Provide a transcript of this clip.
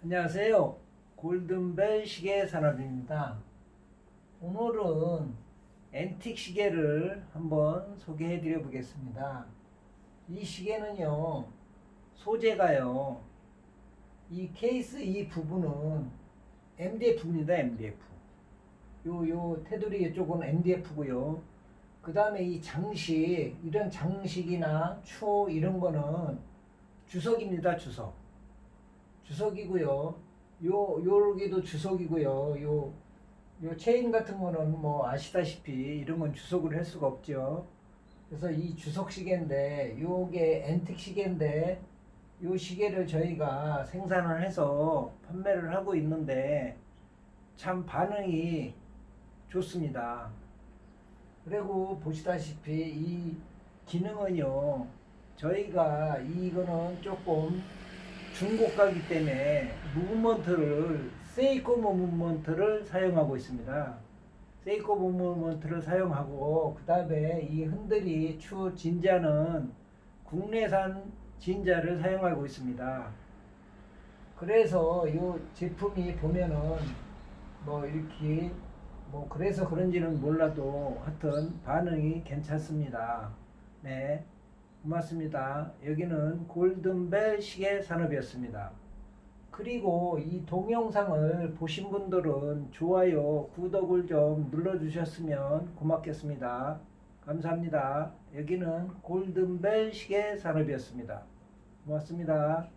안녕하세요. 골든벨 시계 산업입니다. 오늘은 앤틱 시계를 한번 소개해 드려 보겠습니다. 이 시계는요, 소재가요, 이 케이스 이 부분은 MDF입니다, MDF. 요, 요 테두리 쪽은 MDF고요. 그 다음에 이 장식, 이런 장식이나 추 이런 거는 주석입니다, 주석. 주석이고요. 요 요기도 주석이고요. 요, 요 체인 같은 거는 뭐 아시다시피 이런 건 주석을 할 수가 없죠. 그래서 이 주석 시계인데 요게 앤틱 시계인데 요 시계를 저희가 생산을 해서 판매를 하고 있는데 참 반응이 좋습니다. 그리고 보시다시피 이 기능은요 저희가 이거는 조금 중고가기 때문에 무브먼트를 세이코 무브먼트를 사용하고 있습니다. 세이코 무브먼트를 사용하고 그 다음에 이 흔들이 추 진자는 국내산 진자를 사용하고 있습니다. 그래서 이 제품이 보면은 뭐 이렇게 뭐 그래서 그런지는 몰라도 하여튼 반응이 괜찮습니다. 네. 고맙습니다. 여기는 골든벨 시계 산업이었습니다. 그리고 이 동영상을 보신 분들은 좋아요, 구독을 좀 눌러주셨으면 고맙겠습니다. 감사합니다. 여기는 골든벨 시계 산업이었습니다. 고맙습니다.